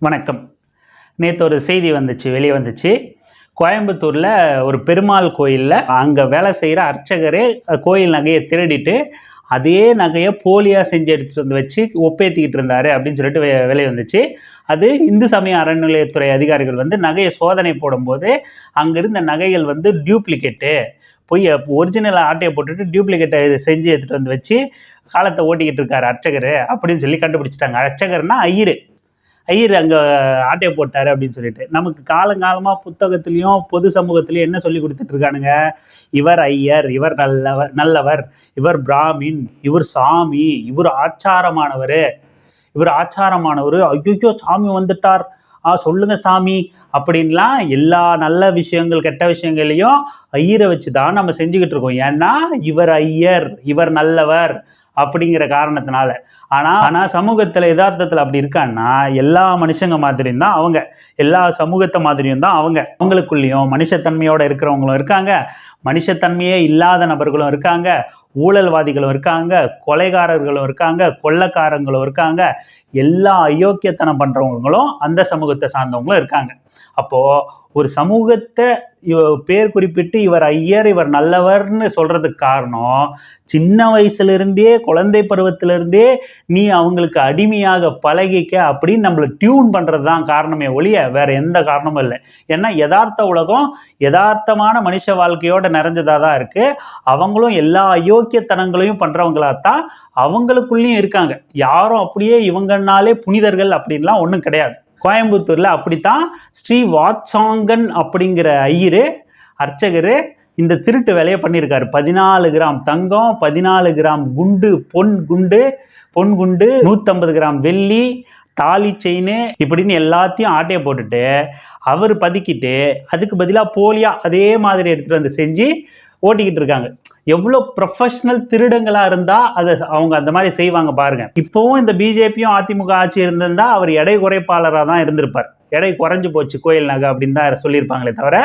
வணக்கம். நேற்று ஒரு செய்தி வந்துச்சு வெளியே வந்துச்சு. கோயம்புத்தூரில் ஒரு பெருமாள் கோயிலில் அங்கே வேலை செய்கிற அர்ச்சகரே கோயில் நகையை திருடிட்டு அதே நகையை போலியாக செஞ்சு எடுத்துகிட்டு வந்து வச்சு ஒப்பேற்றிக்கிட்டு இருந்தார் அப்படின்னு சொல்லிட்டு வெ- வெளியே வந்துச்சு. அது இந்து சமய அறநிலையத்துறை அதிகாரிகள் வந்து நகையை சோதனை போடும்போது அங்கிருந்த நகைகள் வந்து டியூப்ளிகேட்டு போய் ஒரிஜினல் ஆட்டையை போட்டுட்டு டியூப்ளிகேட்டை செஞ்சு எடுத்துகிட்டு வந்து வச்சு காலத்தை ஓட்டிக்கிட்டு இருக்காரு அர்ச்சகர் அப்படின்னு சொல்லி கண்டுபிடிச்சிட்டாங்க. அர்ச்சகர்னா ஐயரு. ஐயர் அங்கே ஆட்டையை போட்டார் அப்படின்னு சொல்லிட்டு. நமக்கு காலங்காலமாக புத்தகத்துலேயும் பொது சமூகத்துலேயும் என்ன சொல்லி கொடுத்துட்டு இருக்கானுங்க? இவர் ஐயர் இவர் நல்லவர் நல்லவர் இவர் பிராமின் இவர் சாமி இவர் ஆச்சாரமானவர். இவர் ஆச்சாரமானவர். ஐயோ சாமி வந்துட்டார். ஆ சொல்லுங்க சாமி. அப்படின்லாம் எல்லா நல்ல விஷயங்கள் கெட்ட விஷயங்களையும் ஐயரை வச்சு தான் நம்ம செஞ்சுக்கிட்டு இருக்கோம். ஏன்னா இவர் ஐயர் இவர் நல்லவர். அப்படிங்கிற காரணத்தினால. ஆனால் ஆனால் சமூகத்தில் யதார்த்தத்தில் அப்படி இருக்கான்னா எல்லா மனுஷங்க மாதிரியும் தான் அவங்க. எல்லா சமூகத்தை மாதிரியும் தான் அவங்க. அவங்களுக்குள்ளேயும் மனுஷத்தன்மையோடு இருக்கிறவங்களும் இருக்காங்க. மனுஷத்தன்மையே இல்லாத நபர்களும் இருக்காங்க. ஊழல்வாதிகளும் இருக்காங்க. கொலைகாரர்களும் இருக்காங்க. கொள்ளக்காரங்களும் இருக்காங்க. எல்லா அயோக்கியத்தனம் பண்ணுறவங்களும் அந்த சமூகத்தை சார்ந்தவங்களும் இருக்காங்க. அப்போது ஒரு சமூகத்தை இவ- பேர் குறிப்பிட்டு இவர் ஐயர் இவர் நல்லவர்னு சொல்கிறதுக்கு காரணம் சின்ன வயசுலேருந்தே குழந்தை பருவத்திலிருந்தே நீ அவங்களுக்கு அடிமையாக பழகிக்க அப்படின்னு நம்மளை டியூன் பண்ணுறது தான் காரணமே ஒழிய வேற எந்த காரணமும் இல்லை. ஏன்னா யதார்த்த உலகம் யதார்த்தமான மனுஷ வாழ்க்கையோட நிறைஞ்சதாக தான் இருக்குது அவங்களும் எல்லா அயோக்கியத்தனங்களையும் பண்ணுறவங்களா தான் அவங்களுக்குள்ளேயும் இருக்காங்க. யாரும் அப்படியே இவங்கனாலே புனிதர்கள் அப்படின்லாம் ஒன்றும் கிடையாது. கோயம்புத்தூரில் அப்படித்தான் ஸ்ரீ வாட்சாங்கன் அப்படிங்கிற ஐயரு அர்ச்சகர் இந்த திருட்டு வேலையை பண்ணியிருக்காரு. பதினாலு கிராம் தங்கம் பதினாலு கிராம் குண்டு பொன் குண்டு பொன் குண்டு நூற்றம்பது கிராம் வெள்ளி தாலி செயின் இப்படின்னு எல்லாத்தையும் ஆட்டையை போட்டுட்டு அவர் பதுக்கிட்டு அதுக்கு பதிலாக போலியாக அதே மாதிரி எடுத்துகிட்டு வந்து செஞ்சு ஓட்டிக்கிட்டு இருக்காங்க. எவ்வளோ ப்ரொஃபஷ்னல் திருடங்களாக இருந்தால் அதை அவங்க அந்த மாதிரி செய்வாங்க பாருங்க. இப்போவும் இந்த பிஜேபியும் அதிமுக ஆட்சி இருந்திருந்தா அவர் எடை குறைப்பாளராக தான் இருந்திருப்பார். எடை குறைஞ்சு போச்சு கோயில் நகை அப்படின்னு தான் சொல்லியிருப்பாங்களே தவிர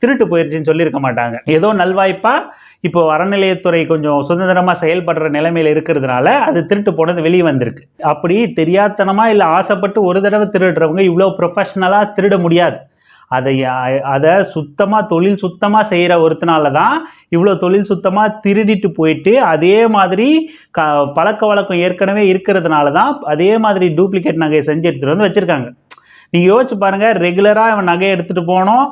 திருட்டு போயிடுச்சுன்னு சொல்லியிருக்க மாட்டாங்க. ஏதோ நல்வாய்ப்பாக இப்போ அறநிலையத்துறை கொஞ்சம் சுதந்திரமாக செயல்படுற நிலைமையில் இருக்கிறதுனால அது திருட்டு போனது வெளியே வந்திருக்கு. அப்படி தெரியாதனமாக இல்லை ஆசைப்பட்டு ஒரு தடவை திருடுறவங்க இவ்வளோ ப்ரொஃபஷ்னலாக திருட முடியாது. அதை அதை சுத்தமாக தொழில் சுத்தமாக செய்கிற ஒருத்தனால தான் இவ்வளோ தொழில் சுத்தமாக திருடிட்டு போயிட்டு அதே மாதிரி க பழக்க வழக்கம் ஏற்கனவே இருக்கிறதுனால தான் அதே மாதிரி டூப்ளிகேட் நகையை செஞ்சு எடுத்துகிட்டு வந்து வச்சுருக்காங்க. நீங்கள் யோசிச்சு பாருங்கள் ரெகுலராக அவன் நகையை எடுத்துகிட்டு போகணும்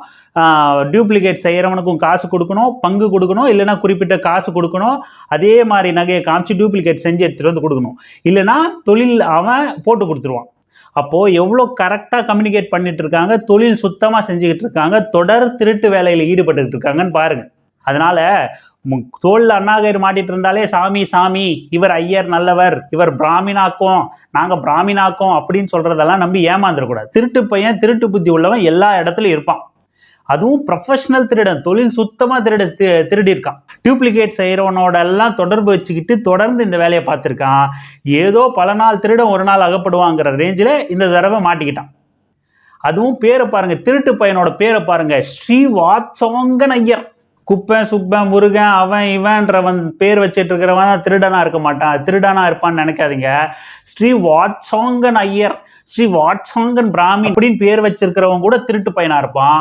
டியூப்ளிகேட் செய்கிறவனுக்கும் காசு கொடுக்கணும் பங்கு கொடுக்கணும் இல்லைன்னா குறிப்பிட்ட காசு கொடுக்கணும் அதே மாதிரி நகையை காமிச்சு டூப்ளிகேட் செஞ்சு எடுத்துகிட்டு வந்து கொடுக்கணும். இல்லைன்னா தொழில் அவன் போட்டு கொடுத்துருவான். அப்போது எவ்வளோ கரெக்டாக கம்யூனிகேட் பண்ணிட்டு இருக்காங்க தொழில் சுத்தமாக செஞ்சுக்கிட்டு இருக்காங்க தொடர் திருட்டு வேலையில் ஈடுபட்டுக்கிட்டு இருக்காங்கன்னு பாருங்க. அதனால் மு- அண்ணாகர் மாட்டிட்டு இருந்தாலே சாமி சாமி இவர் ஐயர் நல்லவர் இவர் பிராமினாக்கும் நாங்கள் பிராமினாக்கும் அப்படின்னு சொல்கிறதெல்லாம் நம்பி ஏமாந்துடக்கூடாது. திருட்டு பையன் திருட்டு புத்தி உள்ளவன் எல்லா இடத்துலையும் இருப்பான். அதுவும் ப்ரொஃபஷனல் திருடன் தொழில் சுத்தமாக திருட திருடியிருக்கான். டியூப்ளிகேட் செய்கிறவனோட எல்லாம் தொடர்பு வச்சுக்கிட்டு தொடர்ந்து இந்த வேலையை பார்த்துருக்கான். ஏதோ பல நாள் திருடன் ஒரு நாள் அகப்படுவாங்கிற ரேஞ்சில் இந்த தடவை மாட்டிக்கிட்டான். அதுவும் பேரை பாருங்கள் திருட்டு பையனோட பேரை பாருங்க ஸ்ரீ வாட்சோங்கன் ஐயர். குப்பன் சுப்பன் முருகன் அவன் இவன்றவன் பேர் வச்சிட்டு இருக்கிறவன் திருடனாக இருக்க மாட்டான். திருடனா இருப்பான்னு நினைக்காதீங்க. ஸ்ரீ வாட்சாங்கன் ஐயர். ஸ்ரீ வாட்சாங்கன் பிராமி அப்படின்னு பேர் வச்சிருக்கிறவங்க கூட திருட்டு பையனா இருப்பான்.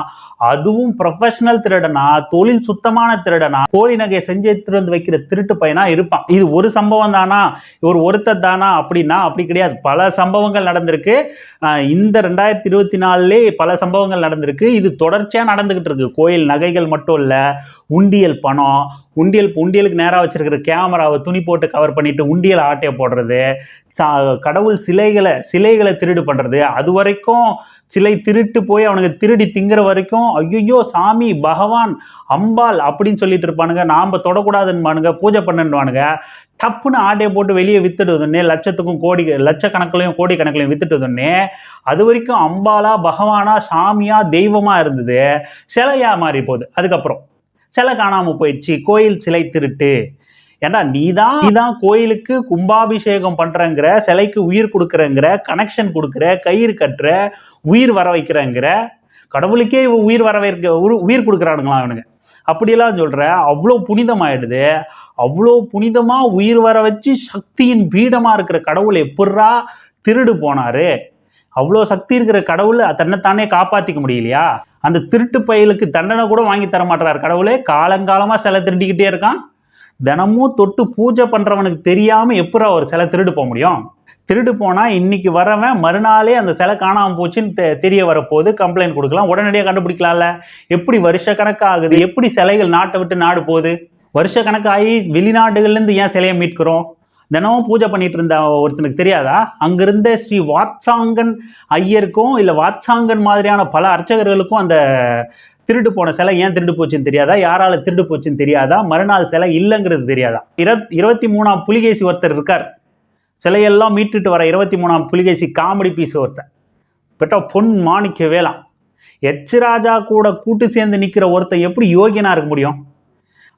அதுவும் ப்ரொஃபஷனல் திருடனா தொழில் சுத்தமான திருடனா கோழி நகையை செஞ்சு எடுத்துட்டு வைக்கிற திருட்டு பையனா இருப்பான். இது ஒரு சம்பவம் தானா? ஒரு ஒருத்தர் தானா? அப்படின்னா அப்படி கிடையாது. பல சம்பவங்கள் நடந்திருக்கு. இந்த ரெண்டாயிரத்தி இருபத்தி நாலுலே பல சம்பவங்கள் நடந்திருக்கு. இது தொடர்ச்சியாக நடந்துகிட்டு இருக்கு. கோயில் நகைகள் மட்டும் இல்லை உண்டியல் பணம் உண்டியல் உண்டியலுக்கு நேராக வச்சிருக்கிற கேமராவை துணி போட்டு கவர் பண்ணிட்டு உண்டியல் ஆட்டையை போடுறது கடவுள் சிலைகளை சிலைகளை திருடு பண்ணுறது அது வரைக்கும் சிலை திருட்டு போய் அவனுக்கு திருடி திங்கிற வரைக்கும் ஐயோ சாமி பகவான் அம்பாள் அப்படின்னு சொல்லிட்டு இருப்பானுங்க. நாம் தொடக்கூடாதுன்னுபானுங்க பூஜை பண்ணுவானுங்க டப்புன்னு ஆட்டையை போட்டு வெளியே வித்துடுதுன்னே லட்சத்துக்கும் கோடி லட்சக்கணக்கிலையும் கோடி கணக்கிலையும் வித்துட்டுதுன்னே அது வரைக்கும் அம்பாலா பகவானா சாமியா தெய்வமாக இருந்தது. சிலையா மாறி போகுது. அதுக்கப்புறம் சிலை காணாமல் போயிடுச்சு. கோயில் சிலை திருட்டு. ஏன்னா நீதான் நீதான் கோயிலுக்கு கும்பாபிஷேகம் பண்றங்கிற சிலைக்கு உயிர் கொடுக்குறங்கிற கனெக்ஷன் கொடுக்குற கயிறு கட்டுற உயிர் வர வைக்கிறங்கிற கடவுளுக்கே இவன் உயிர் வர வைக்க உரு- உயிர் கொடுக்குறானுங்களாம் அவனுங்க. அப்படியெல்லாம் சொல்ற அவ்வளோ புனிதமாயிடுது. அவ்வளோ புனிதமா உயிர் வர வச்சு சக்தியின் பீடமா இருக்கிற கடவுள் எப்பட்றா திருடு போனாரு? அவ்வளோ சக்தி இருக்கிற கடவுள் தன்னைத்தானே காப்பாற்றிக்க முடியலையா? அந்த திருட்டு பயலுக்கு தண்டனை கூட வாங்கி தர மாட்டார் கடவுளே. காலங்காலமாக சிலை திருடிக்கிட்டே இருக்கான். தினமும் தொட்டு பூஜை பண்ணுறவனுக்கு தெரியாமல் எப்படா ஒரு சிலை திருடு போக முடியும்? திருடு போனால் இன்னைக்கு வரவன் மறுநாளே அந்த சிலை காணாமல் போச்சுன்னு தெ- தெரிய வரப்போது கம்ப்ளைண்ட் கொடுக்கலாம். உடனடியாக கண்டுபிடிக்கலாம்ல. எப்படி வருஷ ஆகுது? எப்படி சிலைகள் நாட்டை விட்டு நாடு போகுது? வருஷ கணக்காகி வெளிநாடுகள்லேருந்து ஏன் சிலையை மீட்கிறோம்? தினமும் பூஜை பண்ணிட்டு இருந்த ஒருத்தனுக்கு தெரியாதா? அங்கிருந்த ஸ்ரீ வாத்சாங்கன் ஐயருக்கும் இல்லை வாத்சாங்கன் மாதிரியான பல அர்ச்சகர்களுக்கும் அந்த திருட்டு போன சிலை ஏன் திருட்டு போச்சுன்னு தெரியாதா? யாரால திருட்டு போச்சுன்னு தெரியாதா? மறுநாள் சிலை இல்லைங்கிறது தெரியாதா? இருபத் இருபத்தி மூணாம் புலிகேசி ஒருத்தர் இருக்கார். சிலையெல்லாம் மீட்டுட்டு வர இருபத்தி மூணாம் புலிகேசி காமெடி பீஸ் ஒருத்தர் பெட்டா பொன் மாணிக்க வேளாம். எச் ராஜா கூட கூட்டு சேர்ந்து நிற்கிற ஒருத்தன் எப்படி யோகியனாக இருக்க முடியும்?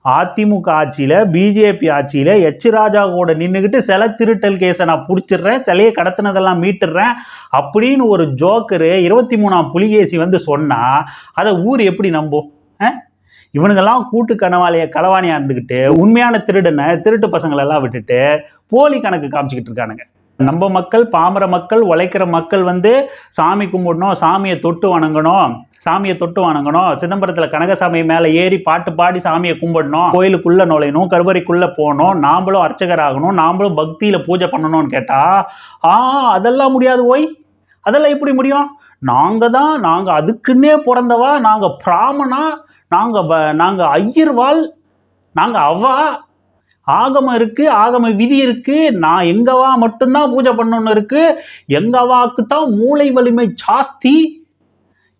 அதிமுக ஆட்சியில் பிஜேபி ஆட்சியில் எச் ராஜா கூட நின்றுக்கிட்டு சில திருட்டல் கேஸை நான் பிடிச்சிடுறேன் சிலையை கடத்தினதெல்லாம் மீட்டுடுறேன் அப்படின்னு ஒரு ஜோக்கரு இருபத்தி மூணாம் புலிகேசி வந்து சொன்னால் அதை ஊர் எப்படி நம்பும் ஆ? இவனுங்கெல்லாம் கூட்டு கனவாளிய களவாணியாக இருந்துக்கிட்டு உண்மையான திருடனை திருட்டு பசங்களெல்லாம் விட்டுட்டு போலி கணக்கு காமிச்சிக்கிட்டு இருக்கானுங்க நம்ம மக்கள் பாமர மக்கள் உழைக்கிற மக்கள் வந்து சாமி கும்பிடணும் சாமியை தொட்டு வணங்கணும் சாமியை தொட்டு வணங்கணும். சிதம்பரத்தில் கனகசாமி மேலே ஏறி பாட்டு பாடி சாமியை கும்பிடணும். கோயிலுக்குள்ளே நுழையணும் கருவறைக்குள்ளே போகணும். நாம்பளும் அர்ச்சகர் ஆகணும் நாம்பளும் பக்தியில் பூஜை பண்ணணும்னு கேட்டால் ஆ அதெல்லாம் முடியாது ஓய். அதெல்லாம் எப்படி முடியும்? நாங்கள் தான் நாங்கள் அதுக்குன்னே பிறந்தவா நாங்கள் பிராமணா நாங்கள் நாங்கள் ஐயர்வாள் நாங்கள் அவ்வா ஆகமம் இருக்கு ஆகம விதி இருக்குது நான் எங்கவா மட்டும்தான் பூஜை பண்ணணும்னு இருக்குது எங்கவாக்கு தான் மூளை வலிமை ஜாஸ்தி.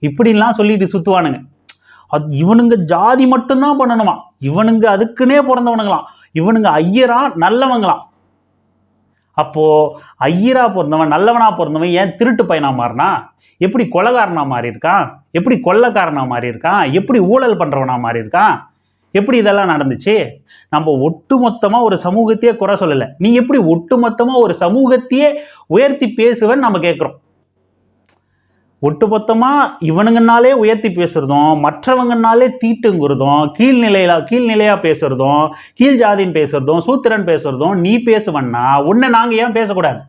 இப்படிலாம் சொல்லிட்டு சுற்றுவானுங்க அது இவனுங்க ஜாதி மட்டும்தான் பண்ணணுமா? இவனுங்க அதுக்குன்னே பிறந்தவனுங்களாம். இவனுங்க ஐயரா நல்லவங்களாம். அப்போ ஐயரா பிறந்தவன் நல்லவனா பிறந்தவன் ஏன் திருட்டு பையனா மாறினா? எப்படி கொலகாரனா மாறி இருக்கான் எப்படி கொள்ளக்காரனாக மாறி இருக்கான் எப்படி ஊழல் பண்றவனா மாறி இருக்கான் எப்படி இதெல்லாம் நடந்துச்சு? நம்ம ஒட்டுமொத்தமாக ஒரு சமூகத்தையே குறை சொல்லலை. நீ எப்படி ஒட்டுமொத்தமாக ஒரு சமூகத்தையே உயர்த்தி பேசுவேன்னு நம்ம கேட்குறோம் ஒட்டுமொத்தமாக இவனுங்கனாலே உயர்த்தி பேசுறதும் மற்றவங்கனாலே தீட்டுங்கிறதும் கீழ்நிலையில கீழ்நிலையாக பேசுகிறதும் கீழ் ஜாதின்னு பேசுறதும் சூத்திரன் பேசுறதும் நீ பேசுவன்னா உன்னை நாங்கள் ஏன் பேசக்கூடாது?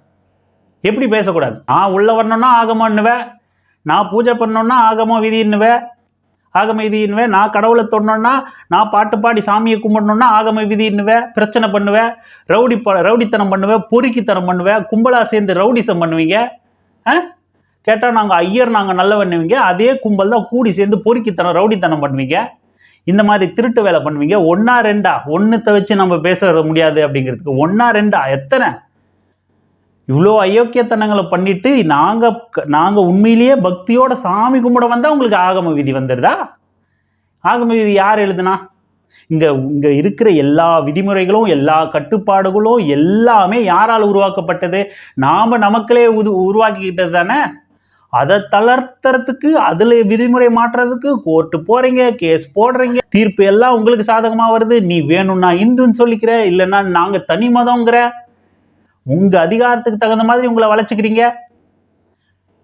எப்படி பேசக்கூடாது? நான் உள்ளே வரணும்னா ஆகமன்னுவேன் நான் பூஜை பண்ணோன்னா ஆகமோ விதின்னுவேன் ஆகம விதின்னுவேன் நான் கடவுளை தொடணும்னா நான் பாட்டு பாடி சாமியை கும்பிடணுன்னா ஆகம விதின்னுவேன் பிரச்சனை பண்ணுவேன் ரவுடி ப ரவுடித்தனம் பண்ணுவேன் பொறுக்கித்தனம் பண்ணுவேன் கும்பலாக சேர்ந்து ரவுடிசம் பண்ணுவீங்க ஆ? கேட்டால் நாங்கள் ஐயர் நாங்கள் நல்ல பண்ணுவீங்க அதே கும்பல் தான் கூடி சேர்ந்து பொறுக்கித்தனம் ரவுடித்தனம் பண்ணுவீங்க. இந்த மாதிரி திருட்டு வேலை பண்ணுவீங்க. ஒன்றா ரெண்டா? ஒன்றுத்தை வச்சு நம்ம பேச முடியாது அப்படிங்கிறதுக்கு ஒன்றா ரெண்டா? எத்தனை? இவ்வளோ அயோக்கியத்தனங்களை பண்ணிட்டு நாங்கள் நாங்கள் உண்மையிலேயே பக்தியோட சாமி கும்பிட வந்தால் உங்களுக்கு ஆகம விதி வந்துடுதா ஆகம விதி யார் எழுதுனா? இங்கே இங்கே இருக்கிற எல்லா விதிமுறைகளும் எல்லா கட்டுப்பாடுகளும் எல்லாமே யாரால் உருவாக்கப்பட்டது? நாம் நமக்களே உது உருவாக்கிக்கிட்டது தானே? அதை தளர்த்துறதுக்கு அதில் விதிமுறை மாற்றுறதுக்கு கோர்ட்டு போகிறீங்க கேஸ் போடுறீங்க. தீர்ப்பு எல்லாம் உங்களுக்கு சாதகமாக வருது. நீ வேணும்னா இந்துன்னு சொல்லிக்கிற இல்லைன்னா நாங்கள் தனி மதங்கிற உங்கள் அதிகாரத்துக்கு தகுந்த மாதிரி உங்களை வளைச்சிக்கிறீங்க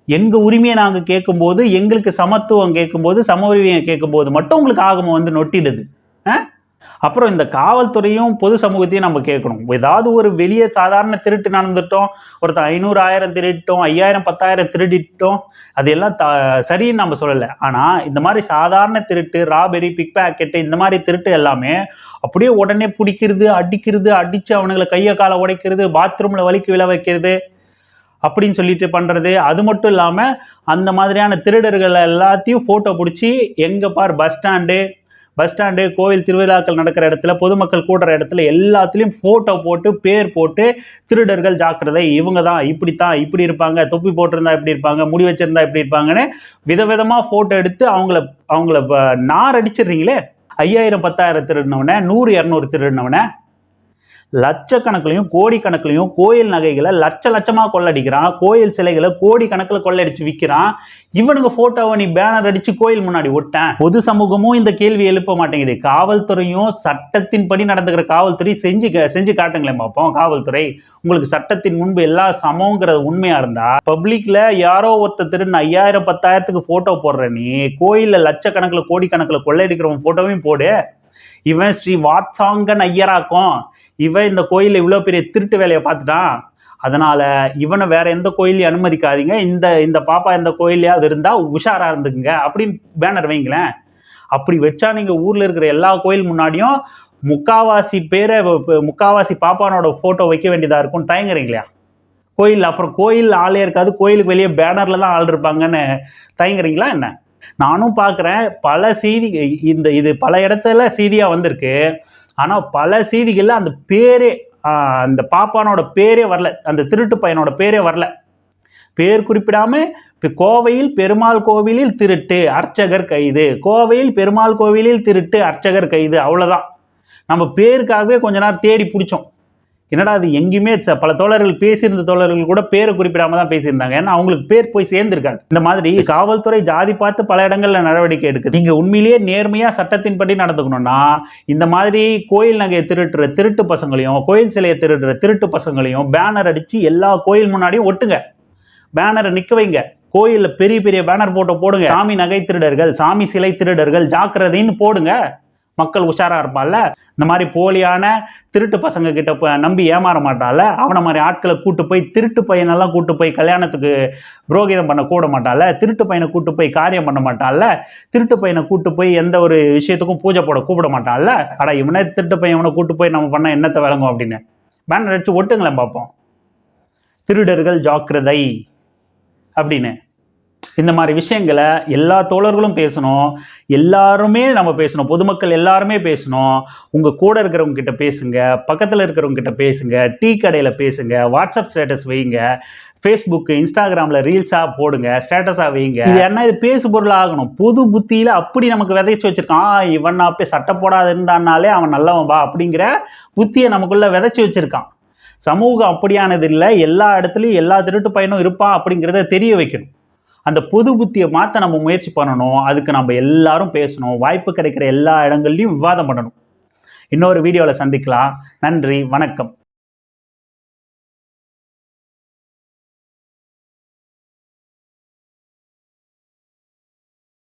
எங்கள் உரிமையை நாங்கள் கேட்கும்போது எங்களுக்கு சமத்துவம் கேட்கும்போது சம உரிமையை கேட்கும்போது மட்டும் உங்களுக்கு ஆகமம் வந்து நொட்டிடுது. ஆ? அப்புறம் இந்த காவல்துறையும் பொது சமூகத்தையும் நம்ம கேட்கணும். ஏதாவது ஒரு வெளியே சாதாரண திருட்டு நடந்துட்டோம் ஒருத்தர் ஐநூறு ஆயிரம் திருட்டோம் ஐயாயிரம் பத்தாயிரம் திருடிட்டோம் அதெல்லாம் த சரின்னு நம்ம சொல்லலை. ஆனால் இந்த மாதிரி சாதாரண திருட்டு ராபெரி பிக் பேக்கெட்டு இந்த மாதிரி திருட்டு எல்லாமே அப்படியே உடனே பிடிக்கிறது அடிக்கிறது அடித்து அவனுங்களை கையை காலை உடைக்கிறது பாத்ரூமில் வலிக்கு விழ வைக்கிறது அப்படின்னு சொல்லிட்டு பண்ணுறது அது மட்டும் இல்லாமல் அந்த மாதிரியான திருடர்கள் எல்லாத்தையும் ஃபோட்டோ பிடிச்சி எங்கே பார் பஸ் ஸ்டாண்டு பஸ் ஸ்டாண்டு கோவில் திருவிழாக்கள் நடக்கிற இடத்துல பொதுமக்கள் கூடுற இடத்துல எல்லாத்துலேயும் ஃபோட்டோ போட்டு பேர் போட்டு திருடர்கள் ஜாக்கிரதை இவங்க தான் இப்படி தான் இப்படி இருப்பாங்க தொப்பி போட்டிருந்தா இப்படி இருப்பாங்க முடி வச்சிருந்தா இப்படி இருப்பாங்கன்னு விதவிதமாக ஃபோட்டோ எடுத்து அவங்கள அவங்கள நார் அடிச்சிடுறீங்களே ஐயாயிரம் பத்தாயிரம் திருடினவனை நூறு இரநூறு திருடினவனை லட்சக்கணக்கிலையும் கோடிக்கணக்கிலையும் கோயில் நகைகளை லட்ச லட்சமாக கொள்ளடிக்கிறான். கோயில் சிலைகளை கோடி கணக்கில் கொள்ளடிச்சு விற்கிறான் இவனுங்க ஃபோட்டோவை நீ பேனர் அடித்து கோயில் முன்னாடி ஒட்டேன். பொது சமூகமும் இந்த கேள்வி எழுப்ப மாட்டேங்குது. காவல்துறையும் சட்டத்தின்படி நடந்துக்கிற காவல்துறை செஞ்சு செஞ்சு காட்டுங்களேன் பார்ப்போம் காவல்துறை. உங்களுக்கு சட்டத்தின் முன்பு எல்லா சமங்கிறது உண்மையாக இருந்தா? பப்ளிக்கில் யாரோ ஒருத்தர் திருன்னு ஐயாயிரம் பத்தாயிரத்துக்கு ஃபோட்டோ போடுற நீ கோயிலில் லட்சக்கணக்கில் கோடிக்கணக்கில் கொள்ளையடிக்கிறவன் ஃபோட்டோவையும் போடு. இவன் ஸ்ரீ வாத்சாங்கன் ஐயராக்கும். இவன் இந்த கோயிலில் இவ்வளோ பெரிய திருட்டு வேலையை பார்த்துட்டான் அதனால் இவனை வேற எந்த கோயிலையும் அனுமதிக்காதீங்க. இந்த இந்த பாப்பா இந்த கோயிலையாவது இருந்தால் உஷாராக இருந்துக்குங்க அப்படின்னு பேனர் வைங்களேன். அப்படி வச்சா நீங்கள் ஊரில் இருக்கிற எல்லா கோயில் முன்னாடியும் முக்காவாசி பேரை முக்காவாசி பாப்பானோட ஃபோட்டோ வைக்க வேண்டியதாக இருக்கும். தயங்குறீங்களா? கோயில் அப்புறம் கோயில் ஆளே இருக்காது. கோயிலுக்கு வெளியே பேனரில் தான் ஆள் இருப்பாங்கன்னு தயங்குறீங்களா என்ன? நானும் பார்க்குறேன் பல செய்தி இந்த இது பல இடத்துல செய்தியாக வந்திருக்கு. ஆனால் பல செய்திகளில் அந்த பேரே அந்த பாப்பானோட பேரே வரல. அந்த திருட்டு பையனோட பேரே வரல. பேர் குறிப்பிடாம இப்போ கோவையில் பெருமாள் கோவிலில் திருட்டு அர்ச்சகர் கைது. கோவையில் பெருமாள் கோவிலில் திருட்டு அர்ச்சகர் கைது. அவ்வளோதான் நம்ம பேருக்காகவே கொஞ்ச நேரம் தேடி பிடிச்சோம். என்னடா அது எங்கேயுமே பல தோழர்கள் பேசியிருந்த தோழர்கள் கூட பேரை குறிப்பிடாம தான் பேசியிருந்தாங்க. ஏன்னா அவங்களுக்கு பேர் போய் சேர்ந்திருக்காது. இந்த மாதிரி காவல்துறை ஜாதி பார்த்து பல இடங்கள்ல நடவடிக்கை எடுக்குது. நீங்க உண்மையிலேயே நேர்மையா சட்டத்தின்படி நடந்துக்கணும்னா இந்த மாதிரி கோயில் நகையை திருட்டுற திருட்டு பசங்களையும் கோயில் சிலையை திருடுற திருட்டு பசங்களையும் பேனர் அடிச்சு எல்லா கோயில் முன்னாடியும் ஒட்டுங்க. பேனரை நிக்க வைங்க. கோயில்ல பெரிய பெரிய பேனர் போட்டோ போடுங்க. சாமி நகை திருடர்கள் சாமி சிலை திருடர்கள் ஜாக்கிரதைன்னு போடுங்க. மக்கள் உஷாராக இருப்பாள்ல இந்த மாதிரி போலியான திருட்டு பசங்க கிட்ட நம்பி ஏமாற மாட்டால அவனை மாதிரி ஆட்களை கூட்டு போய் திருட்டு பையனெல்லாம் கூட்டு போய் கல்யாணத்துக்கு புரோகிதம் பண்ண கூட மாட்டால திருட்டு பையனை கூட்டு போய் காரியம் பண்ண மாட்டான்ல? திருட்டு பையனை கூட்டு போய் எந்த ஒரு விஷயத்துக்கும் பூஜை போட கூப்பிட மாட்டாள்ல அடா இவனே திருட்டு பையன் இவனை கூட்டு போய் நம்ம பண்ண என்னத்தை விளங்கும் அப்படின்னு. பேனர் அடிச்சு ஒட்டுங்களேன் பார்ப்போம் திருடர்கள் ஜாக்கிரதை அப்படின்னு. இந்த மாதிரி விஷயங்களை எல்லா தோழர்களும் பேசணும். எல்லாருமே நம்ம பேசணும். பொதுமக்கள் எல்லாருமே பேசணும். உங்கள் கூட இருக்கிறவங்க கிட்ட பேசுங்க. பக்கத்தில் இருக்கிறவங்க கிட்ட பேசுங்க. டீ கடையில் பேசுங்க. வாட்ஸ்அப் ஸ்டேட்டஸ் வைங்க. ஃபேஸ்புக்கு இன்ஸ்டாகிராமில் ரீல்ஸாக போடுங்க. ஸ்டேட்டஸாக வைங்க. இது என்ன? இது பேசு பொருள் ஆகணும். பொது புத்தியில் அப்படி நமக்கு விதைச்சு வச்சுருக்கான். இவன் அப்படியே சட்டை போடாத இருந்தானாலே அவன் நல்லவன் பா அப்படிங்கிற புத்தியை நமக்குள்ளே விதைச்சி வச்சிருக்கான். சமூகம் அப்படியானது இல்லை. எல்லா இடத்துலையும் எல்லா திருட்டு பையனும் இருப்பான் அப்படிங்கிறத தெரிய வைக்கணும். அந்த பொது புத்தியை மாற்ற நம்ம முயற்சி பண்ணணும். அதுக்கு நம்ம எல்லாரும் பேசணும். வாய்ப்பு கிடைக்கிற எல்லா இடங்கள்லையும் விவாதம் பண்ணணும். இன்னொரு வீடியோவில் சந்திக்கலாம். நன்றி. வணக்கம்.